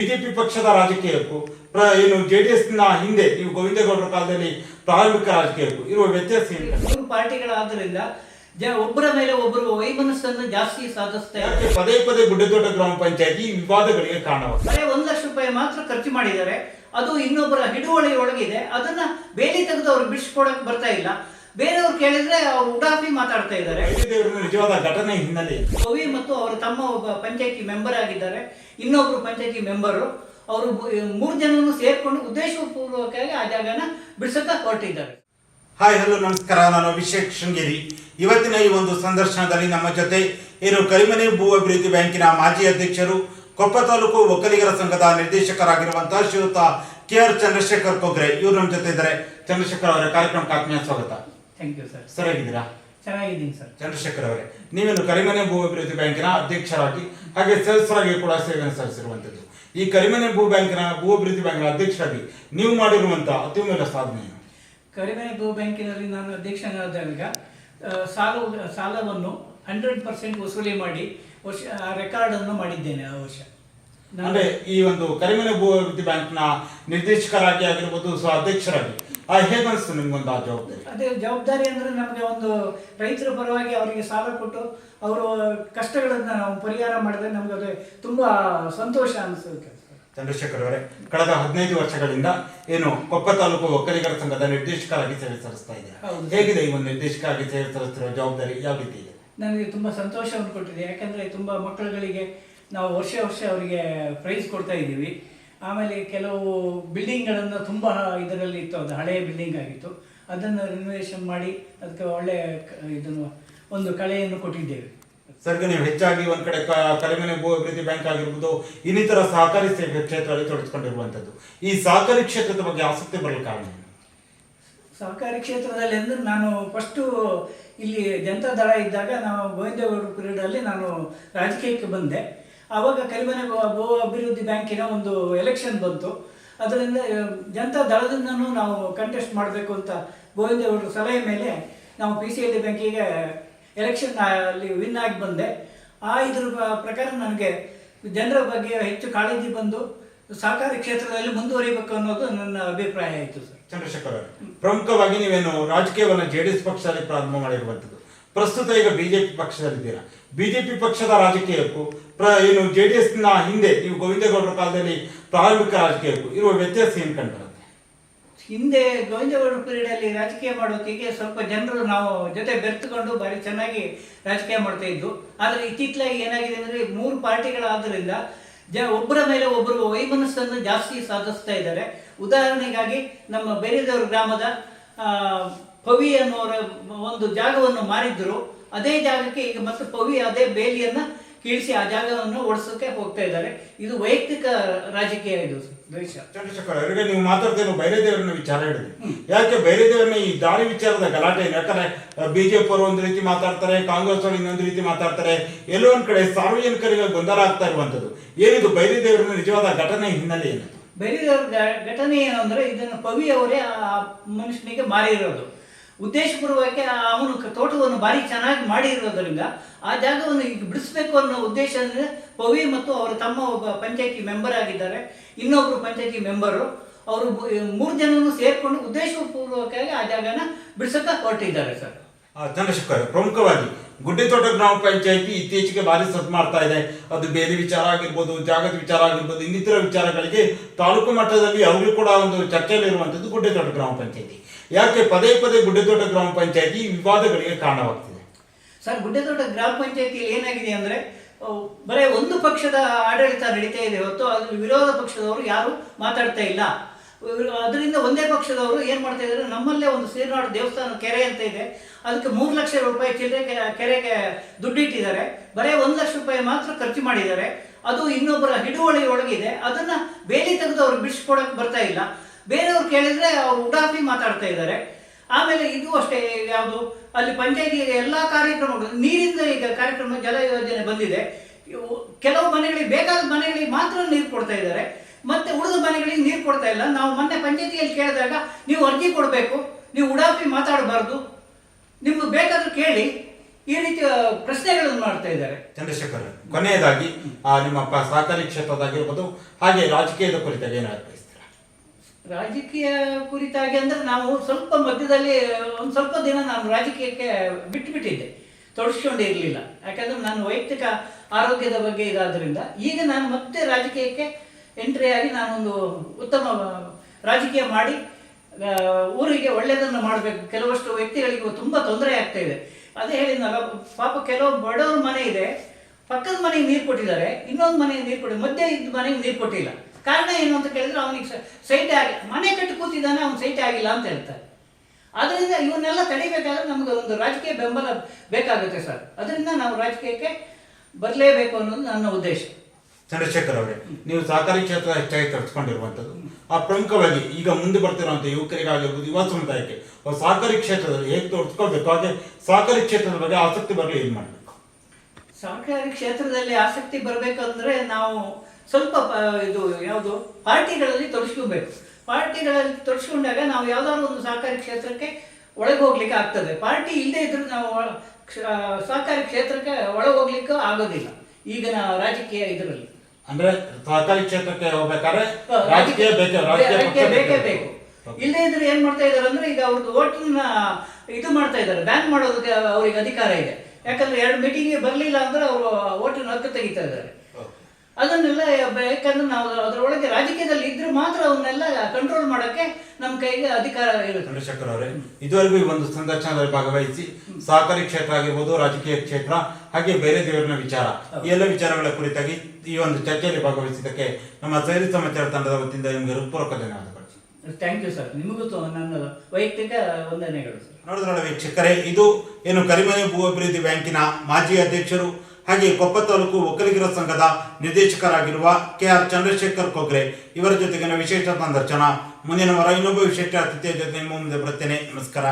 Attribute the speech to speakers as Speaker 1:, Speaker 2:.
Speaker 1: BJP ಪಕ್ಷದ ರಾಜಕೀಯಕ್ಕೂ ಏನು ಜೆಡಿಎಸ್ನ ಹಿಂದೆ ನೀವು ಗೋವಿಂದೇಗೌಡರ ಕಾಲದಲ್ಲಿ ಪ್ರಾರಂಭಿಕ ರಾಜಕೀಯಕ್ಕೂ ಇರುವ ವ್ಯತ್ಯಾಸ ಏನು?
Speaker 2: ಮೂರು ಪಾರ್ಟಿಗಳಾದ್ರಿಂದ ಜ ಒಬ್ಬರ ಮೇಲೆ ಒಬ್ಬರು ವೈಮನಸ್ಸನ್ನು ಜಾಸ್ತಿ ಸಾಧಿಸ್ತಾ
Speaker 1: ಯಾಕೆ? ಪದೇ ಪದೇ ಗುಡ್ಡೆದೊಡ್ಡ ಗ್ರಾಮ ಪಂಚಾಯತಿ ವಿವಾದಗಳಿಗೆ ಕಾರಣವಾಗಿದೆ
Speaker 2: ಒಂದ್ ಒಂದು ಲಕ್ಷ ರೂಪಾಯಿ ಮಾತ್ರ ಖರ್ಚು ಮಾಡಿದ್ದಾರೆ. ಅದು ಇನ್ನೊಬ್ಬರ ಹಿಡುವಳಿ ಒಳಗಿದೆ ಅದನ್ನ ಬೇಲಿ ತೆಗೆದು ಅವ್ರು ಬಿಡಿಸ್ಕೊಡಕ್ ಬರ್ತಾ ಇಲ್ಲ. ಬೇರೆಯವ್ರು ಕೇಳಿದ್ರೆ ಅವ್ರು ಉಡಾಫಿ ಮಾತಾಡ್ತಾ ಇದ್ದಾರೆ.
Speaker 1: ನಿಜವಾದ ಘಟನೆ ಹಿನ್ನೆಲೆ?
Speaker 2: ಕವಿ ಮತ್ತು ಅವರ ತಮ್ಮ ಒಬ್ಬ ಪಂಚಾಯತಿ ಮೆಂಬರ್ ಆಗಿದ್ದಾರೆ. ಇನ್ನೊಬ್ರು ಪಂಚಾಯತಿ ಮೆಂಬರು. ಅವರು ಮೂರು ಜನನು ಸೇರ್ಕೊಂಡು ಉದ್ದೇಶಪೂರ್ವಕವಾಗಿ ಆ ಜಾಗನ ಬಿಡಿಸಕ ಹೊರಟಿದ್ದಾರೆ.
Speaker 1: ಹಾಯ್ ಹಲೋ ನಮಸ್ಕಾರ. ನಾನು ಅಭಿಷೇಕ್ ಶೃಂಗೇರಿ. ಇವತ್ತಿನ ಈ ಒಂದು ಸಂದರ್ಶನದಲ್ಲಿ ನಮ್ಮ ಜೊತೆ ಏನು ಕರಿಮನೆ ಭೂ ಅಭಿವೃದ್ಧಿ ಬ್ಯಾಂಕಿನ ಮಾಜಿ ಅಧ್ಯಕ್ಷರು ಕೊಪ್ಪ ತಾಲೂಕು ಒಕ್ಕಲಿಗರ ಸಂಘದ ನಿರ್ದೇಶಕರಾಗಿರುವಂತಹ ಶ್ರೀಯುತ ಕೆ ಆರ್ ಚಂದ್ರಶೇಖರ್ ಕೊಗ್ರೆ. ಇವರು ನಮ್ಮ ಜೊತೆ ಇದ್ದಾರೆ. ಚಂದ್ರಶೇಖರ್ ಅವರ ಕಾರ್ಯಕ್ರಮಕ್ಕೆ ಆತ್ಮೀಯ ಸ್ವಾಗತ.
Speaker 2: ಥ್ಯಾಂಕ್ ಯು ಸರ್
Speaker 1: ಸರಿಯಾಗಿದ್ದೀರಾ
Speaker 2: ಚೆನ್ನಾಗಿದ್ದೀನಿ ಸರ್
Speaker 1: ಚಂದ್ರಶೇಖರ್ ಅವರೇ ನೀವೇನು ಕರಿಮನೆ ಭೂ ಅಭಿವೃದ್ಧಿ ಬ್ಯಾಂಕಿನ ಅಧ್ಯಕ್ಷರಾಗಿ ಹಾಗೆ ಸದಸ್ಯರಾಗಿ ಕೂಡ ಸೇವೆಯನ್ನು ಸಲ್ಲಿಸಿರುವಂಥದ್ದು. ಈ ಕರಿಮನೆ ಭೂ ಬ್ಯಾಂಕಿನ ಭೂ ಅಭಿವೃದ್ಧಿ ಬ್ಯಾಂಕಿನ ಅಧ್ಯಕ್ಷರಾಗಿ ನೀವು ಮಾಡಿರುವಂತಹ ಅತ್ಯುನ್ನತ ಸಾಧನೆ ಏನು?
Speaker 2: ಕರಿಮನೆ ಭೂ ಬ್ಯಾಂಕಿನಲ್ಲಿ ನಾನು ಅಧ್ಯಕ್ಷನಾದಾಗ ಆ, ಸಾಲ ಸಾಲವನ್ನು ಹಂಡ್ರೆಡ್ ಪರ್ಸೆಂಟ್ ವಸೂಲಿ ಮಾಡಿ ವರ್ಷ ರೆಕಾರ್ಡನ್ನು ಮಾಡಿದ್ದೇನೆ ಆ ವರ್ಷ.
Speaker 1: ಅಂದ್ರೆ ಈ ಒಂದು ಕರಿಮನೆ ಭೂ ಅಭಿವೃದ್ಧಿ ಬ್ಯಾಂಕ್ನ ನಿರ್ದೇಶಕರಾಗಿ ಆಗಿರ್ಬೋದು ಸೊ ಅಧ್ಯಕ್ಷರಾಗಿ. ಆ ಹೇಗನ್ಸ್ತು ನಿಮ್ಗೊಂದು ಆ ಜವಾಬ್ದಾರಿ?
Speaker 2: ಅದೇ ಜವಾಬ್ದಾರಿ ಅಂದ್ರೆ ನಮಗೆ ಒಂದು ರೈತರ ಪರವಾಗಿ ಅವರಿಗೆ ಸಾಲ ಕೊಟ್ಟು ಅವರು ಕಷ್ಟಗಳನ್ನು ನಾವು ಪರಿಹಾರ ಮಾಡಿದ್ರೆ ನಮ್ಗೆ ಅದು ತುಂಬಾ ಸಂತೋಷ ಅನಿಸುತ್ತೆ.
Speaker 1: ಚಂದ್ರಶೇಖರ್ ಅವರೇ ಕಳೆದ ಹದಿನೈದು ವರ್ಷಗಳಿಂದ ಏನು ಕೊಪ್ಪ ತಾಲೂಕು ಒಕ್ಕಲಿಗರ ಸಂಘದ ನಿರ್ದೇಶಕರಾಗಿ ಸೇವೆ ಸಲ್ಲಿಸ್ತಾ
Speaker 2: ಇದೆ.
Speaker 1: ಹೇಗಿದೆ ಈ ಒಂದು ನಿರ್ದೇಶಕರಾಗಿ ಸೇವೆ ಸಲ್ಲಿಸ್ತಿರೋ ಜವಾಬ್ದಾರಿ? ಯಾವ ರೀತಿ ಇದೆ?
Speaker 2: ನನಗೆ ತುಂಬಾ ಸಂತೋಷವನ್ನು ಕೊಟ್ಟಿದೆ ಯಾಕಂದ್ರೆ ತುಂಬಾ ಮಕ್ಕಳುಗಳಿಗೆ ನಾವು ವರ್ಷ ವರ್ಷ ಅವರಿಗೆ ಪ್ರೈಸ್ ಕೊಡ್ತಾ ಇದ್ದೀವಿ. ಆಮೇಲೆ ಕೆಲವು ಬಿಲ್ಡಿಂಗ್ಗಳನ್ನು ತುಂಬ ಇದರಲ್ಲಿ ಇತ್ತು ಅದು ಹಳೆಯ ಬಿಲ್ಡಿಂಗ್ ಆಗಿತ್ತು. ಅದನ್ನು ರಿನೋವೇಷನ್ ಮಾಡಿ ಅದಕ್ಕೆ ಒಳ್ಳೆ ಇದನ್ನು ಒಂದು ಕಲೆಯನ್ನು ಕೊಟ್ಟಿದ್ದೇವೆ.
Speaker 1: ಸರ್ ನೀವು ಹೆಚ್ಚಾಗಿ ಒಂದ್ ಕಡೆ ಕರಿಮನೆ ಭೂ ಅಭಿವೃದ್ಧಿ ಬ್ಯಾಂಕ್ ಆಗಿರ್ಬೋದು ಇನ್ನಿತರ ಸಹಕಾರಿ ಸೇವೆ ಕ್ಷೇತ್ರದಲ್ಲಿ ತೊಡಗಿಸಿಕೊಂಡಿರುವಂತದ್ದು ಈ ಸಹಕಾರಿ ಕ್ಷೇತ್ರದ ಬಗ್ಗೆ ಆಸಕ್ತಿ ಬರಲು ಕಾರಣ
Speaker 2: ಸಹಕಾರಿ ಕ್ಷೇತ್ರದಲ್ಲಿ ಅಂದ್ರೆ ನಾನು ಫಸ್ಟು ಇಲ್ಲಿ ಜನತಾ ದಳ ಇದ್ದಾಗ ನಾವು ಗೋವಿಂದೇಗೌಡ ಪೀರಿಯಡಲ್ಲಿ ನಾನು ರಾಜಕೀಯಕ್ಕೆ ಬಂದೆ. ಆವಾಗ ಕಲಿಮನೆ ಭೂ ಅಭಿವೃದ್ಧಿ ಬ್ಯಾಂಕಿನ ಒಂದು ಎಲೆಕ್ಷನ್ ಬಂತು. ಅದರಿಂದ ಜನತಾ ದಳದಿಂದನೂ ನಾವು ಕಂಟೆಸ್ಟ್ ಮಾಡಬೇಕು ಅಂತ ಗೋವಿಂದ ಅವರ ಸಲಹೆ ಮೇಲೆ ನಾವು ಪಿ ಸಿ ಎಲ್ ಡಿ ಬ್ಯಾಂಕಿಗೆ ಎಲೆಕ್ಷನ್ ಅಲ್ಲಿ ವಿನ್ ಆಗಿ ಬಂದೆ. ಆ ಇದ್ರ ಪ್ರಕಾರ ನನಗೆ ಜನರ ಬಗ್ಗೆ ಹೆಚ್ಚು ಕಾಳಜಿ ಬಂದು ಸಹಕಾರಿ ಕ್ಷೇತ್ರದಲ್ಲಿ ಮುಂದುವರಿಬೇಕು ಅನ್ನೋದು ನನ್ನ ಅಭಿಪ್ರಾಯ ಆಯಿತು ಸರ್.
Speaker 1: ಚಂದ್ರಶೇಖರ್ ಪ್ರಮುಖವಾಗಿ ನೀವೇನು ರಾಜಕೀಯವನ್ನು ಜೆ ಡಿ ಎಸ್ ಪಕ್ಷದಲ್ಲಿ ಪ್ರಾರಂಭ ಮಾಡಿರುವಂತದ್ದು ಪ್ರಸ್ತುತ ಈಗ ಬಿಜೆಪಿ ಪಕ್ಷದಲ್ಲಿದ್ದೀರಾ. ಬಿಜೆಪಿ ಪಕ್ಷದ ರಾಜಕೀಯಕ್ಕೂ ಪ್ರ, ಏನು ಜೆ ಡಿ ಎಸ್ನ ಹಿಂದೆ ನೀವು ಗೋವಿಂದೇಗೌಡರ ಕಾಲದಲ್ಲಿ ಪ್ರಾರಂಭಿಕ ರಾಜಕೀಯಕ್ಕೂ ಇರುವ ವ್ಯತ್ಯಾಸ ಏನು ಕಂಡುಬರುತ್ತೆ
Speaker 2: ಹಿಂದೆ ಗೋವಿಂದಗೌಡ ಪೀರಿಯಡಲ್ಲಿ ರಾಜಕೀಯ ಮಾಡೋತ್ತಿಗೆ ಸ್ವಲ್ಪ ಜನರು ನಾವು ಜೊತೆ ಬೆರೆತುಕೊಂಡು ಭಾರಿ ಚೆನ್ನಾಗಿ ರಾಜಕೀಯ ಮಾಡ್ತಾ ಇದ್ದು, ಆದರೆ ಇತ್ತೀಚಲಾಗಿ ಏನಾಗಿದೆ ಅಂದರೆ ಮೂರು ಪಾರ್ಟಿಗಳಾದ್ದರಿಂದ ಜ, ಒಬ್ಬರ ಮೇಲೆ ಒಬ್ಬರು ವೈಮನಸ್ಸನ್ನು ಜಾಸ್ತಿ ಸಾಧಿಸ್ತಾ ಇದ್ದಾರೆ. ಉದಾಹರಣೆಗಾಗಿ ನಮ್ಮ ಬೇರೆದವ್ರ ಗ್ರಾಮದ ಪವಿ ಅನ್ನೋರ ಒಂದು ಜಾಗವನ್ನು ಮಾರಿದ್ರು ಅದೇ ಜಾಗಕ್ಕೆ ಈಗ ಮತ್ತೆ ಪವಿ ಅದೇ ಬೇಲಿಯನ್ನ ಕೀಳಿಸಿ ಆ ಜಾಗವನ್ನು ಓಡಿಸೋಕೆ ಹೋಗ್ತಾ ಇದ್ದಾರೆ. ಇದು ವೈಯಕ್ತಿಕ ರಾಜಕೀಯ ಇದು. ದ್ವೇಷ
Speaker 1: ಚಂದ್ರಶೇಖರ್ ಅವರಿಗೆ ನೀವು ಮಾತಾಡ್ತೇನೆ ಬೈರೇದೇವರನ್ನ ವಿಚಾರ ಹೇಳಿದ್ರಿ ಯಾಕೆ ಬೈರೇದೇವರನ್ನ ಈ ದಾರಿ ವಿಚಾರದ ಗಲಾಟೆ ಯಾಕಂದ್ರೆ ಬಿಜೆಪಿ ಅವರು ಒಂದು ರೀತಿ ಮಾತಾಡ್ತಾರೆ ಕಾಂಗ್ರೆಸ್ ಅವರು ಇನ್ನೊಂದು ರೀತಿ ಮಾತಾಡ್ತಾರೆ. ಎಲ್ಲೋ ಒಂದ್ ಕಡೆ ಸಾರ್ವಜನಿಕರಿಗೆ ಗೊಂದಲ ಆಗ್ತಾ ಇರುವಂತದ್ದು ಏನಿದು ಬೈರೇದೇವರನ್ನ ನಿಜವಾದ ಘಟನೆ ಹಿನ್ನೆಲೆ
Speaker 2: ಏನು ಬೈರೇದೇವರ ಘಟನೆ ಏನಂದ್ರೆ ಇದನ್ನು ಪವಿ ಅವರೇ ಆ ಮನುಷ್ಯನಿಗೆ ಮಾರಿರೋದು. ಉದ್ದೇಶಪೂರ್ವಕ ಅವನು ತೋಟವನ್ನು ಭಾರಿ ಚೆನ್ನಾಗಿ ಮಾಡಿರೋದ್ರಿಂದ ಆ ಜಾಗವನ್ನು ಈಗ ಬಿಡಿಸ್ಬೇಕು ಅನ್ನೋ ಉದ್ದೇಶ ಅಂದರೆ ಪವಿ ಮತ್ತು ಅವರ ತಮ್ಮ ಒಬ್ಬ ಪಂಚಾಯಿತಿ ಮೆಂಬರ್ ಆಗಿದ್ದಾರೆ. ಇನ್ನೊಬ್ಬರು ಪಂಚಾಯಿತಿ ಮೆಂಬರು. ಅವರು ಮೂರು ಜನರನ್ನು ಸೇರಿಕೊಂಡು ಉದ್ದೇಶಪೂರ್ವಕವಾಗಿ ಆ ಜಾಗನ ಬಿಡಿಸಕ್ಕೆ ಹೊರಟಿದ್ದಾರೆ ಸರ್.
Speaker 1: ಚಂದ್ರಶೇಖರ್ ಪ್ರಮುಖವಾಗಿ ಗುಡ್ಡೆತೋಟ ಗ್ರಾಮ ಪಂಚಾಯಿತಿ ಇತ್ತೀಚೆಗೆ ಭಾರಿ ಸದ್ ಮಾಡ್ತಾ ಇದೆ. ಅದು ಬೇರೆ ವಿಚಾರ ಆಗಿರ್ಬೋದು, ಜಾಗದ ವಿಚಾರ ಆಗಿರ್ಬೋದು, ಇನ್ನಿತರ ವಿಚಾರಗಳಿಗೆ ತಾಲೂಕು ಮಟ್ಟದಲ್ಲಿ ಅವರು ಕೂಡ ಒಂದು ಚರ್ಚೆಯಲ್ಲಿ ಇರುವಂತದ್ದು ಗುಡ್ಡೆತೋಟ ಗ್ರಾಮ ಪಂಚಾಯತಿ. ಯಾಕೆ ಪದೇ ಪದೇ ಗುಡ್ಡೆತೋಟ ಗ್ರಾಮ ಪಂಚಾಯತಿ ವಿವಾದಗಳಿಗೆ ಕಾರಣವಾಗ್ತಿದೆ?
Speaker 2: ಸರ್ ಗುಡ್ಡೆದೊಡ್ಡ ಗ್ರಾಮ ಪಂಚಾಯತಿಯಲ್ಲಿ ಏನಾಗಿದೆ ಅಂದ್ರೆ ಬರೇ ಒಂದು ಪಕ್ಷದ ಆಡಳಿತ ನಡೀತಾ ಇದೆ ಹೊತ್ತು ಅದು ವಿರೋಧ ಪಕ್ಷದವರು ಯಾರು ಮಾತಾಡ್ತಾ ಇಲ್ಲ. ಅದರಿಂದ ಒಂದೇ ಪಕ್ಷದವರು ಏನು ಮಾಡ್ತಾ ಇದ್ದಾರೆ, ನಮ್ಮಲ್ಲೇ ಒಂದು ಸೀರ್ನಾಡು ದೇವಸ್ಥಾನ ಕೆರೆ ಅಂತ ಇದೆ. ಅದಕ್ಕೆ ಮೂರು ಲಕ್ಷ ರೂಪಾಯಿ ಚಿಲ್ಲರೆ ಕೆರೆಗೆ ದುಡ್ಡಿಟ್ಟಿದ್ದಾರೆ. ಬರೇ ಒಂದು ಲಕ್ಷ ರೂಪಾಯಿ ಮಾತ್ರ ಖರ್ಚು ಮಾಡಿದ್ದಾರೆ. ಅದು ಇನ್ನೊಬ್ಬರ ಹಿಡುವಳಿ ಒಳಗಿದೆ ಅದನ್ನ ಬೇಲಿ ತೆಗೆದು ಅವ್ರು ಬಿಡಿಸ್ಕೊಡಕ್ ಬರ್ತಾ ಇಲ್ಲ. ಬೇರೆಯವ್ರು ಕೇಳಿದ್ರೆ ಅವ್ರು ಉಡಾಫಿ ಮಾತಾಡ್ತಾ ಇದ್ದಾರೆ. ಆಮೇಲೆ ಇದು ಅಷ್ಟೇ, ಯಾವುದು, ಅಲ್ಲಿ ಪಂಚಾಯತಿಯ ಎಲ್ಲ ಕಾರ್ಯಕ್ರಮಗಳು ನೀರಿಂದ ಈಗ ಕಾರ್ಯಕ್ರಮ ಜಲ ಯೋಜನೆ ಬಂದಿದೆ. ಕೆಲವು ಮನೆಗಳಿಗೆ, ಬೇಕಾದ ಮನೆಗಳಿಗೆ ಮಾತ್ರ ನೀರು ಕೊಡ್ತಾ ಇದ್ದಾರೆ. ಮತ್ತೆ ಉಳಿದ ಮನೆಗಳಿಗೆ ನೀರು ಕೊಡ್ತಾ ಇಲ್ಲ. ನಾವು ಮೊನ್ನೆ ಪಂಚಾಯತಿಯಲ್ಲಿ ಕೇಳಿದಾಗ ನೀವು ಅರ್ಜಿ ಕೊಡಬೇಕು ನೀವು ಉಡಾಫಿ ಮಾತಾಡಬಾರ್ದು. ನಿಮ್ಗೆ ಬೇಕಾದ್ರೂ ಕೇಳಿ ಈ ರೀತಿ ಪ್ರಶ್ನೆಗಳನ್ನು ಮಾಡ್ತಾ ಇದ್ದಾರೆ.
Speaker 1: ಚಂದ್ರಶೇಖರ್ ಕೊನೆಯದಾಗಿ ಆ, ನಿಮ್ಮ ಸಹಕಾರಿ ಕ್ಷೇತ್ರದಾಗಿರ್ಬೋದು ಹಾಗೆ ರಾಜಕೀಯದ ಕುರಿತಾಗಿ ಏನು ಅರ್ಥೈಸ್ತೀರಾ
Speaker 2: ರಾಜಕೀಯ ಕುರಿತಾಗಿ ಅಂದ್ರೆ ನಾವು ಸ್ವಲ್ಪ ಮಧ್ಯದಲ್ಲಿ ಒಂದು ಸ್ವಲ್ಪ ದಿನ ನಾನು ರಾಜಕೀಯಕ್ಕೆ ಬಿಟ್ಟುಬಿಟ್ಟಿದ್ದೆ ತೊಡಸ್ಕೊಂಡೇ ಇರಲಿಲ್ಲ. ಯಾಕಂದ್ರೆ ನಾನು ವೈಯಕ್ತಿಕ ಆರೋಗ್ಯದ ಬಗ್ಗೆ ಇದಾದ್ರಿಂದ ಈಗ ನಾನು ಮತ್ತೆ ರಾಜಕೀಯಕ್ಕೆ ಎಂಟ್ರಿ ಆಗಿ ನಾನೊಂದು ಉತ್ತಮ ರಾಜಕೀಯ ಮಾಡಿ ಊರಿಗೆ ಒಳ್ಳೆಯದನ್ನು ಮಾಡಬೇಕು. ಕೆಲವಷ್ಟು ವ್ಯಕ್ತಿಗಳಿಗೆ ತುಂಬ ತೊಂದರೆ ಆಗ್ತಾ ಇದೆ ಅದೇ ಹೇಳಿದ್ನಲ್ಲ ಪಾಪ ಕೆಲವು ಬಡವ್ರ ಮನೆ ಇದೆ. ಪಕ್ಕದ ಮನೆಗೆ ನೀರು ಕೊಟ್ಟಿದ್ದಾರೆ. ಇನ್ನೊಂದು ಮನೆಗೆ ನೀರು ಕೊಟ್ಟಿದ್ದಾರೆ ಮಧ್ಯೆ ಇದ್ದ ಮನೆಗೆ ನೀರು ಕೊಟ್ಟಿಲ್ಲ. ಕಾರಣ ಏನು ಅಂತ ಕೇಳಿದ್ರೆ ಅವನಿಗೆ ಸೈಟ್ ಆಗಿ, ಮನೆ ಕಟ್ಟಿ ಕೂತಿದ್ದಾನೆ, ಅವ್ನು ಸೈಟ್ ಆಗಿಲ್ಲ ಅಂತ ಹೇಳ್ತಾರೆ. ಅದರಿಂದ ಇವನ್ನೆಲ್ಲ ತಡಿಬೇಕಾದ್ರೆ ನಮಗೆ ಒಂದು ರಾಜಕೀಯ ಬೆಂಬಲ ಬೇಕಾಗುತ್ತೆ ಸರ್. ಅದರಿಂದ ನಾವು ರಾಜಕೀಯಕ್ಕೆ ಬರಲೇಬೇಕು ಅನ್ನೋದು ನನ್ನ ಉದ್ದೇಶ.
Speaker 1: ಚಂದ್ರಶೇಖರ್ ಅವರೇ, ನೀವು ಸಹಕಾರಿ ಕ್ಷೇತ್ರ ಹೆಚ್ಚಾಗಿ ತರಿಸ್ಕೊಂಡಿರುವಂಥದ್ದು. ಆ ಪ್ರಮುಖವಾಗಿ ಈಗ ಮುಂದೆ ಬರ್ತಿರುವಂಥ ಯುವಕರಿಗಾಗಿರ್ಬೋದು, ಯುವ ಸಮುದಾಯಕ್ಕೆ ಸಹಕಾರಿ ಕ್ಷೇತ್ರದಲ್ಲಿ ಹೇಗೆ ತೋರಿಸ್ಕೊಳ್ಬೇಕು? ಹಾಗೆ ಸಹಕಾರಿ ಕ್ಷೇತ್ರದ ಬಗ್ಗೆ ಆಸಕ್ತಿ ಬರಲಿ ಏನು ಮಾಡಬೇಕು?
Speaker 2: ಸಹಕಾರಿ ಕ್ಷೇತ್ರದಲ್ಲಿ ಆಸಕ್ತಿ ಬರಬೇಕಂದ್ರೆ ನಾವು ಸ್ವಲ್ಪ ಇದು ಯಾವುದು, ಪಾರ್ಟಿಗಳಲ್ಲಿ ತೊಡಸ್ಕೋಬೇಕು ಪಾರ್ಟಿಗಳಲ್ಲಿ ತೊಡಸ್ಕೊಂಡಾಗ ನಾವು ಯಾವ್ದಾದ್ರು ಒಂದು ಸಹಕಾರಿ ಕ್ಷೇತ್ರಕ್ಕೆ ಒಳಗೆ ಹೋಗ್ಲಿಕ್ಕೆ ಆಗ್ತದೆ. ಪಾರ್ಟಿ ಇಲ್ಲದೆ ಇದ್ರೂ ನಾವು ಸಹಕಾರಿ ಕ್ಷೇತ್ರಕ್ಕೆ ಒಳಗೆ ಹೋಗ್ಲಿಕ್ಕೆ ಆಗೋದಿಲ್ಲ ಈಗಿನ ರಾಜಕೀಯ ಇದರಲ್ಲಿ.
Speaker 1: ಅಂದ್ರೆ ಸಹಕಾರಿ ಕ್ಷೇತ್ರಕ್ಕೆ ಹೋಗ್ಬೇಕಾದ್ರೆ ರಾಜಕೀಯ ಬೇಕೇ ರಾಜಕೀಯ
Speaker 2: ಬೇಕೇ
Speaker 1: ಬೇಕು.
Speaker 2: ಇಲ್ಲೇ ಇದ್ರೆ ಏನ್ ಮಾಡ್ತಾ ಇದಾರೆ ಅಂದ್ರೆ ಈಗ ಅವ್ರದ್ದು ಓಟನ್ನ ಇದು ಮಾಡ್ತಾ ಇದ್ದಾರೆ ಬ್ಯಾನ್ ಮಾಡೋದಕ್ಕೆ ಅವ್ರಿಗೆ ಅಧಿಕಾರ ಇದೆ. ಯಾಕಂದ್ರೆ ಎರಡು ಮೀಟಿಂಗ್ ಬರಲಿಲ್ಲ ಅಂದ್ರೆ ಅವರು ಓಟಿನ ಹಕ್ಕು ತೆಗಿತಾ ಇದ್ದಾರೆ. ಅದನ್ನೆಲ್ಲ ಯಾಕಂದ್ರೆ ನಾವು ಅದರೊಳಗೆ ರಾಜಕೀಯದಲ್ಲಿ ಇದ್ರೆ ಮಾತ್ರ ಅವನ್ನೆಲ್ಲ ಕಂಟ್ರೋಲ್ ಮಾಡಕ್ಕೆ ನಮ್ಮ ಕೈಗೆ ಅಧಿಕಾರ ಇರುತ್ತೆ.
Speaker 1: ಚಂದ್ರಶೇಖರ್ ಅವರೇ ಇದುವರೆಗೂ ಈ ಒಂದು ಸಂದರ್ಶನದಲ್ಲಿ ಭಾಗವಹಿಸಿ ಸಹಕಾರಿ ಕ್ಷೇತ್ರ ಆಗಿರ್ಬೋದು ರಾಜಕೀಯ ಕ್ಷೇತ್ರ ಹಾಗೆ ಬೇರೆ ದೇವರಿನ ವಿಚಾರ ಈ ಎಲ್ಲ ವಿಚಾರಗಳ ಕುರಿತಾಗಿ ಈ ಒಂದು ಚರ್ಚೆಯಲ್ಲಿ ಭಾಗವಹಿಸಿದ್ದಕ್ಕೆ ನಮ್ಮ ಸೈರಿ ಸಮಾಚಾರ ತಂಡದ ವತಿಯಿಂದ ನಿಮಗೆ ಹೃತ್ಪೂರ್ವಕ ಧನ್ಯವಾದಗಳು.
Speaker 2: ಥ್ಯಾಂಕ್ ಯು ಸರ್ ನಿಮಗೂ ತ- ನನ್ನ ವೈಯಕ್ತಿಕ ವಂದನೆಗಳು ಸರ್
Speaker 1: ನೋಡಿದ್ರಲ್ಲ ವೀಕ್ಷಕರೇ ಇದು ಏನು ಕರಿಮನೆ ಭೂ ಅಭಿವೃದ್ಧಿ ಬ್ಯಾಂಕಿನ ಮಾಜಿ ಅಧ್ಯಕ್ಷರು ಹಾಗೆ ಕೊಪ್ಪ ತಾಲೂಕು ಒಕ್ಕಲಿಗರ ಸಂಘದ ನಿರ್ದೇಶಕರಾಗಿರುವ ಕೆ ಆರ್ ಚಂದ್ರಶೇಖರ್ ಕೊಗ್ರೆ ಇವರ ಜೊತೆಗಿನ ವಿಶೇಷ ಸಂದರ್ಶನ. ಮುಂದಿನ ವಾರ ಇನ್ನೊಬ್ಬ ವಿಶೇಷ ಅತಿಥಿಯ ಜೊತೆ ನಿಮ್ಮ ಮುಂದೆ ಬರುತ್ತೇನೆ. ನಮಸ್ಕಾರ.